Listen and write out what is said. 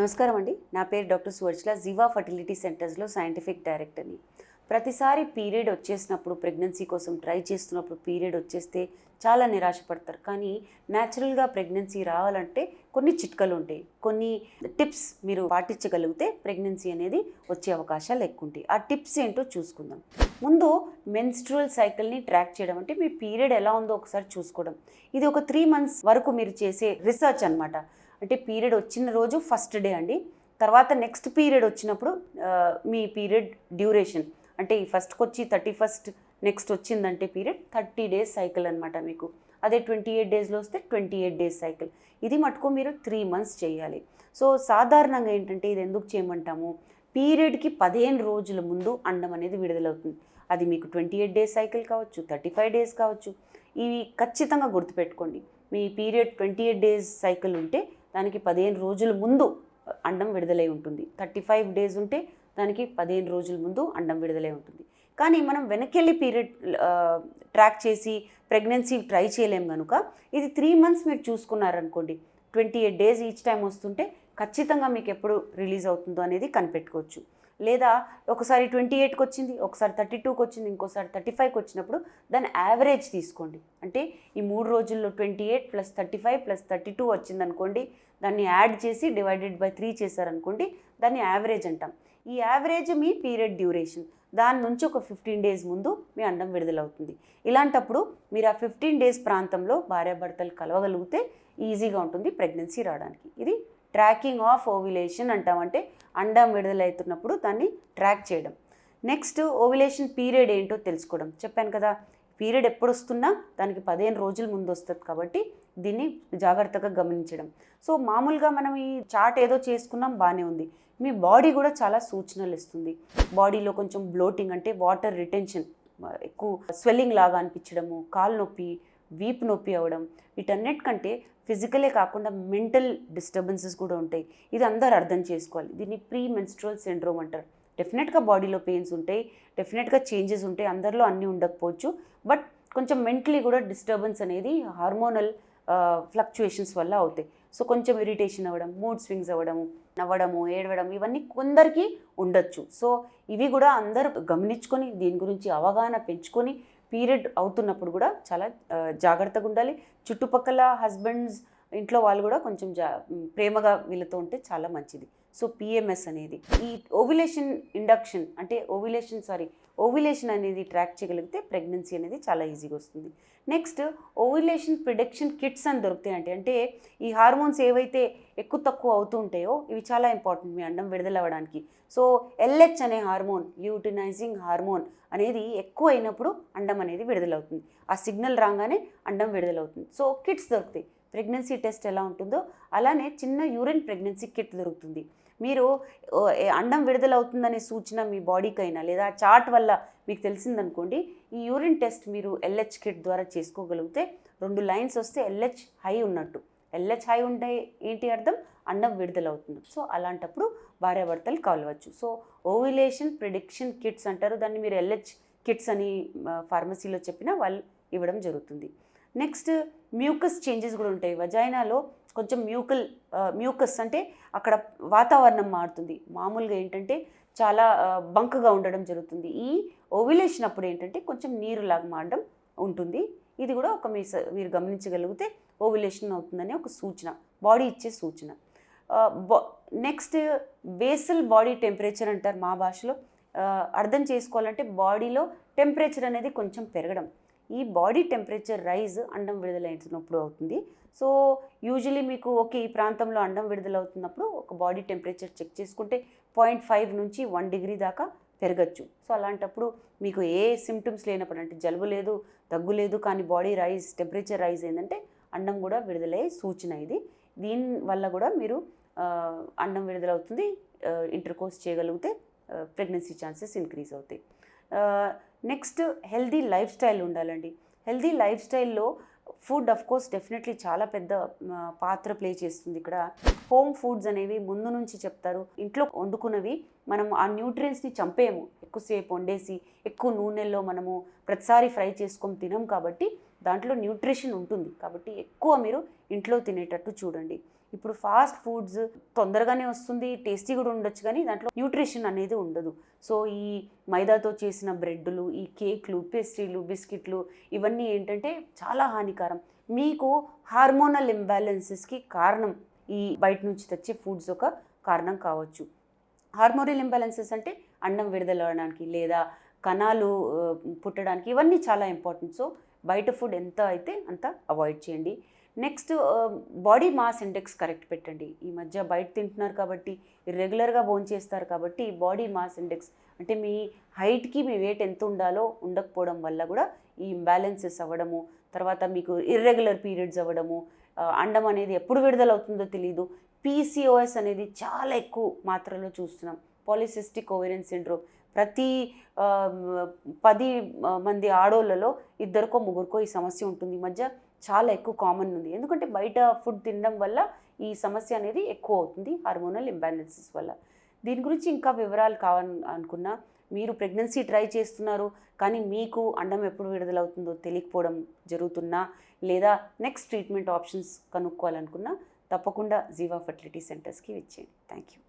నమస్కారం అండి. నా పేరు డాక్టర్ సువర్చల జీవా ఫర్టిలిటీ సెంటర్స్లో సైంటిఫిక్ డైరెక్టర్ని. ప్రతిసారి పీరియడ్ వచ్చేసినప్పుడు ప్రెగ్నెన్సీ కోసం ట్రై చేస్తున్నప్పుడు పీరియడ్ వచ్చేస్తే చాలా నిరాశపడతారు. కానీ న్యాచురల్గా ప్రెగ్నెన్సీ రావాలంటే కొన్ని చిట్కలు ఉంటాయి. కొన్ని టిప్స్ మీరు పాటించగలిగితే ప్రెగ్నెన్సీ అనేది వచ్చే అవకాశాలు ఎక్కువ ఉంటాయి ఆ టిప్స్ ఏంటో చూసుకుందాం. ముందు మెన్స్ట్రువల్ సైకిల్ని ట్రాక్ చేయడం అంటే మీ పీరియడ్ ఎలా ఉందో ఒకసారి చూసుకోవడం. ఇది ఒక త్రీ మంత్స్ వరకు మీరు చేసే రీసెర్చ్ అనమాట అంటే పీరియడ్ వచ్చిన రోజు ఫస్ట్ డే అండి. తర్వాత నెక్స్ట్ పీరియడ్ వచ్చినప్పుడు మీ పీరియడ్ డ్యూరేషన్. అంటే ఈ ఫస్ట్కి వచ్చి థర్టీ ఫస్ట్ నెక్స్ట్ వచ్చిందంటే పీరియడ్ థర్టీ డేస్ సైకిల్ అనమాట మీకు. అదే ట్వంటీ ఎయిట్ డేస్లో వస్తే ట్వంటీ ఎయిట్ డేస్ సైకిల్. ఇది మటుకు మీరు త్రీ మంత్స్ చేయాలి. సో సాధారణంగా ఏంటంటే ఇది ఎందుకు చేయమంటాము? పీరియడ్కి పదిహేను రోజుల ముందు అండం అనేది విడుదలవుతుంది. అది మీకు ట్వంటీ ఎయిట్ డేస్ సైకిల్ కావచ్చు థర్టీ ఫైవ్ డేస్ కావచ్చు. ఇవి ఖచ్చితంగా గుర్తుపెట్టుకోండి. మీ period twenty eight days cycle ఉంటే దానికి పదిహేను రోజుల ముందు అండం విడుదలై ఉంటుంది. థర్టీ ఫైవ్ డేస్ ఉంటే దానికి పదిహేను రోజుల ముందు అండం విడుదలై ఉంటుంది. కానీ మనం వెనకెళ్ళి పీరియడ్ ట్రాక్ చేసి ప్రెగ్నెన్సీ ట్రై చేయలేం కనుక ఇది త్రీ మంత్స్ మీరు చూసుకున్నారనుకోండి twenty eight days each time వస్తుంటే ఖచ్చితంగా మీకు ఎప్పుడు రిలీజ్ అవుతుందో అనేది కనిపెట్టుకోవచ్చు. లేదా ఒకసారి ట్వంటీ ఎయిట్కి వచ్చింది ఒకసారి థర్టీ టూకి వచ్చింది ఇంకోసారి థర్టీ ఫైవ్కి వచ్చినప్పుడు దాని యావరేజ్ తీసుకోండి. అంటే ఈ మూడు రోజుల్లో twenty eight plus thirty five plus thirty two వచ్చిందనుకోండి దాన్ని యాడ్ చేసి డివైడెడ్ బై త్రీ చేశారనుకోండి దాన్ని యావరేజ్ అంటాం. ఈ యావరేజ్ మీ పీరియడ్ డ్యూరేషన్. దాని నుంచి ఒక ఫిఫ్టీన్ డేస్ ముందు మీ అండం విడుదలవుతుంది. ఇలాంటప్పుడు మీరు ఆ ఫిఫ్టీన్ డేస్ ప్రాంతంలో భార్యాభర్తలు కలవగలిగితే ఈజీగా ఉంటుంది ప్రెగ్నెన్సీ రావడానికి. ఇది ట్రాకింగ్ ఆఫ్ ఓవిలేషన్ అంటామంటే అండం విడుదలవుతున్నప్పుడు దాన్ని ట్రాక్ చేయడం. నెక్స్ట్ ఓవిలేషన్ పీరియడ్ ఏంటో తెలుసుకోవడం. చెప్పాను కదా పీరియడ్ ఎప్పుడు వస్తున్నా దానికి పదిహేను రోజుల ముందు వస్తుంది కాబట్టి దీన్ని జాగ్రత్తగా గమనించడం. సో మామూలుగా మనం ఈ చాట్ ఏదో చేసుకున్నాం బాగానే ఉంది. మీ బాడీ కూడా చాలా సూచనలు ఇస్తుంది. బాడీలో కొంచెం బ్లోటింగ్ అంటే వాటర్ రిటెన్షన్ ఎక్కువ స్వెల్లింగ్ లాగా అనిపించడము కాలు నొప్పి వీపు నొప్పి అవ్వడం వీటన్నిటికంటే ఫిజికలే కాకుండా మెంటల్ డిస్టర్బెన్సెస్ కూడా ఉంటాయి. ఇది అందరు అర్థం చేసుకోవాలి. దీన్ని ప్రీ మెన్స్ట్రల్ సిండ్రోమ్ అంటారు. డెఫినెట్గా బాడీలో పెయిన్స్ ఉంటాయి డెఫినెట్గా చేంజెస్ ఉంటాయి. అందరిలో అన్నీ ఉండకపోవచ్చు. బట్ కొంచెం మెంటలీ కూడా డిస్టర్బెన్స్ అనేది హార్మోనల్ ఫ్లక్చుయేషన్స్ వల్ల అవుతాయి. సో కొంచెం ఇరిటేషన్ అవ్వడం మూడ్ స్వింగ్స్ అవ్వడము నవ్వడము ఏడవడం ఇవన్నీ కొందరికి ఉండొచ్చు. సో ఇవి కూడా అందరూ గమనించుకొని దీని గురించి అవగాహన పెంచుకొని పీరియడ్ అవుతున్నప్పుడు కూడా చాలా జాగ్రత్తగా ఉండాలి. చుట్టుపక్కల హస్బెండ్స్ ఇంట్లో వాళ్ళు కూడా కొంచెం జా ప్రేమగా వీళ్ళతో ఉంటే చాలా మంచిది. సో పిఎంఎస్ అనేది ఈ ఓవిలేషన్ ఇండక్షన్ అంటే ఓవిలేషన్ సారీ ఓవిలేషన్ అనేది ట్రాక్ చేయగలిగితే ప్రెగ్నెన్సీ అనేది చాలా ఈజీగా వస్తుంది. నెక్స్ట్ ఓవిలేషన్ ప్రిడిక్షన్ కిట్స్ అని దొరుకుతాయంటే అంటే ఈ హార్మోన్స్ ఏవైతే ఎక్కువ తక్కువ అవుతూ ఉంటాయో ఇవి చాలా ఇంపార్టెంట్ మీ అండం విడుదలవ్వడానికి. సో ఎల్హెచ్ అనే హార్మోన్ యూటినైజింగ్ హార్మోన్ అనేది ఎక్కువ అయినప్పుడు అండం అనేది విడుదలవుతుంది. ఆ సిగ్నల్ రాగానే అండం విడుదలవుతుంది. సో కిట్స్ దొరుకుతాయి. ప్రెగ్నెన్సీ టెస్ట్ ఎలా ఉంటుందో అలానే చిన్న యూరిన్ ప్రెగ్నెన్సీ కిట్ దొరుకుతుంది. మీరు అండం విడుదలవుతుందనే సూచన మీ బాడీకి అయినా లేదా చార్ట్ వల్ల మీకు తెలిసిందనుకోండి ఈ యూరిన్ టెస్ట్ మీరు ఎల్హెచ్ కిట్ ద్వారా చేసుకోగలిగితే రెండు లైన్స్ వస్తే ఎల్హెచ్ హై ఉన్నట్టు. ఎల్హెచ్ హై ఉంటే ఏంటి అర్థం? అండం విడుదలవుతుంది. సో అలాంటప్పుడు భార్యాభర్తలు కలవచ్చు. సో ఓవిలేషన్ ప్రిడిక్షన్ కిట్స్ అంటారు. దాన్ని మీరు ఎల్హెచ్ కిట్స్ అని ఫార్మసీలో చెప్పినా వాళ్ళు ఇవ్వడం జరుగుతుంది. నెక్స్ట్ మ్యూకస్ చేంజెస్ కూడా ఉంటాయి. వజైనాలో కొంచెం మ్యూకల్ మ్యూకస్ అంటే అక్కడ వాతావరణం మారుతుంది. మామూలుగా ఏంటంటే చాలా బంకగా ఉండడం జరుగుతుంది. ఈ ఓవిలేషన్ అప్పుడు ఏంటంటే కొంచెం నీరులాగా మారడం ఉంటుంది. ఇది కూడా ఒక మీ మీరు గమనించగలిగితే ఓవిలేషన్ అవుతుందని ఒక సూచన బాడీ ఇచ్చే సూచన. నెక్స్ట్ బేసల్ బాడీ టెంపరేచర్ అంటారు మా భాషలో. అర్థం చేసుకోవాలంటే బాడీలో టెంపరేచర్ అనేది కొంచెం పెరగడం. ఈ బాడీ టెంపరేచర్ రైజ్ అండం విడుదలైనప్పుడు అవుతుంది. సో యూజువలీ మీకు ఓకే ఈ ప్రాంతంలో అండం విడుదలవుతున్నప్పుడు ఒక బాడీ టెంపరేచర్ చెక్ చేసుకుంటే పాయింట్ ఫైవ్ నుంచి వన్ డిగ్రీ దాకా పెరగచ్చు. సో అలాంటప్పుడు మీకు ఏ సిమ్టమ్స్ లేనప్పుడు అంటే జలుబు లేదు దగ్గు లేదు కానీ బాడీ రైజ్ టెంపరేచర్ రైజ్ ఏంటంటే అండం కూడా విడుదలయ్యే సూచన ఇది. దీని వల్ల కూడా మీరు అండం విడుదలవుతుంది ఇంటర్ కోర్స్ చేయగలిగితే ప్రెగ్నెన్సీ ఛాన్సెస్ ఇంక్రీజ్ అవుతాయి. నెక్స్ట్ హెల్దీ లైఫ్ స్టైల్ ఉండాలండి. హెల్దీ లైఫ్ స్టైల్లో ఫుడ్ అఫ్ కోర్స్ డెఫినెట్లీ చాలా పెద్ద పాత్ర ప్లే చేస్తుంది ఇక్కడ. హోమ్ ఫుడ్స్ అనేవి ముందు నుంచి చెప్తారు. ఇంట్లో వండుకున్నవి మనం ఆ న్యూట్రియన్స్ని చంపేయము. ఎక్కువసేపు వండేసి ఎక్కువ నూనెల్లో మనము ప్రతిసారి ఫ్రై చేసుకొని తినం కాబట్టి దాంట్లో న్యూట్రిషన్ ఉంటుంది. కాబట్టి ఎక్కువ మీరు ఇంట్లో తినేటట్టు చూడండి. ఇప్పుడు ఫాస్ట్ ఫుడ్స్ తొందరగానే వస్తుంది టేస్టీ కూడా ఉండొచ్చు కానీ దాంట్లో న్యూట్రిషన్ అనేది ఉండదు. సో ఈ మైదాతో చేసిన బ్రెడ్లు ఈ కేక్లు పేస్ట్రీలు బిస్కెట్లు ఇవన్నీ ఏంటంటే చాలా హానికరం. మీకు హార్మోనల్ ఇంబ్యాలెన్సెస్కి కారణం ఈ బయట నుంచి తెచ్చే ఫుడ్స్ ఒక కారణం కావచ్చు. హార్మోనల్ ఇంబ్యాలెన్సెస్ అంటే అండం విడుదలవడానికి లేదా కణాలు పుట్టడానికి ఇవన్నీ చాలా ఇంపార్టెంట్. సో బయట ఫుడ్ ఎంత అయితే అంత అవాయిడ్ చేయండి. Next body mass index correct పెట్టండి. ఈ మధ్య బయట తింటున్నారు కాబట్టి రెగ్యులర్గా చేస్తారు కాబట్టి బాడీ మాస్ ఇండెక్స్ అంటే మీ హైట్కి మీ వెయిట్ ఎంత ఉండాలో ఉండకపోవడం వల్ల కూడా ఈ ఇంబ్యాలెన్సెస్ అవ్వడము తర్వాత మీకు ఇర్రెగ్యులర్ పీరియడ్స్ అవ్వడము అండం అనేది ఎప్పుడు విడుదల అవుతుందో తెలియదు పీసీఓఎస్ అనేది చాలా ఎక్కువ మాత్రలో చూస్తున్నాం. పాలిసిస్టిక్ ఓవెరియన్ సిండ్రోమ్ ప్రతి పది మంది ఆడోళ్ళలో ఇద్దరికో ముగ్గురికో ఈ సమస్య ఉంటుంది. ఈ మధ్య చాలా ఎక్కువ కామన్ ఉంది. ఎందుకంటే బయట ఫుడ్ తినడం వల్ల ఈ సమస్య అనేది ఎక్కువ అవుతుంది హార్మోనల్ ఇంబ్యాలెన్సెస్ వల్ల. దీని గురించి ఇంకా వివరాలు కావాలి అనుకున్నా మీరు ప్రెగ్నెన్సీ ట్రై చేస్తున్నారు కానీ మీకు అండం ఎప్పుడు విడుదలవుతుందో తెలియకపోవడం జరుగుతున్నా లేదా నెక్స్ట్ ట్రీట్మెంట్ ఆప్షన్స్ కనుక్కోవాలనుకున్నా తప్పకుండా జీవా ఫర్టిలిటీ సెంటర్స్కి ఇచ్చేయండి థ్యాంక్ యూ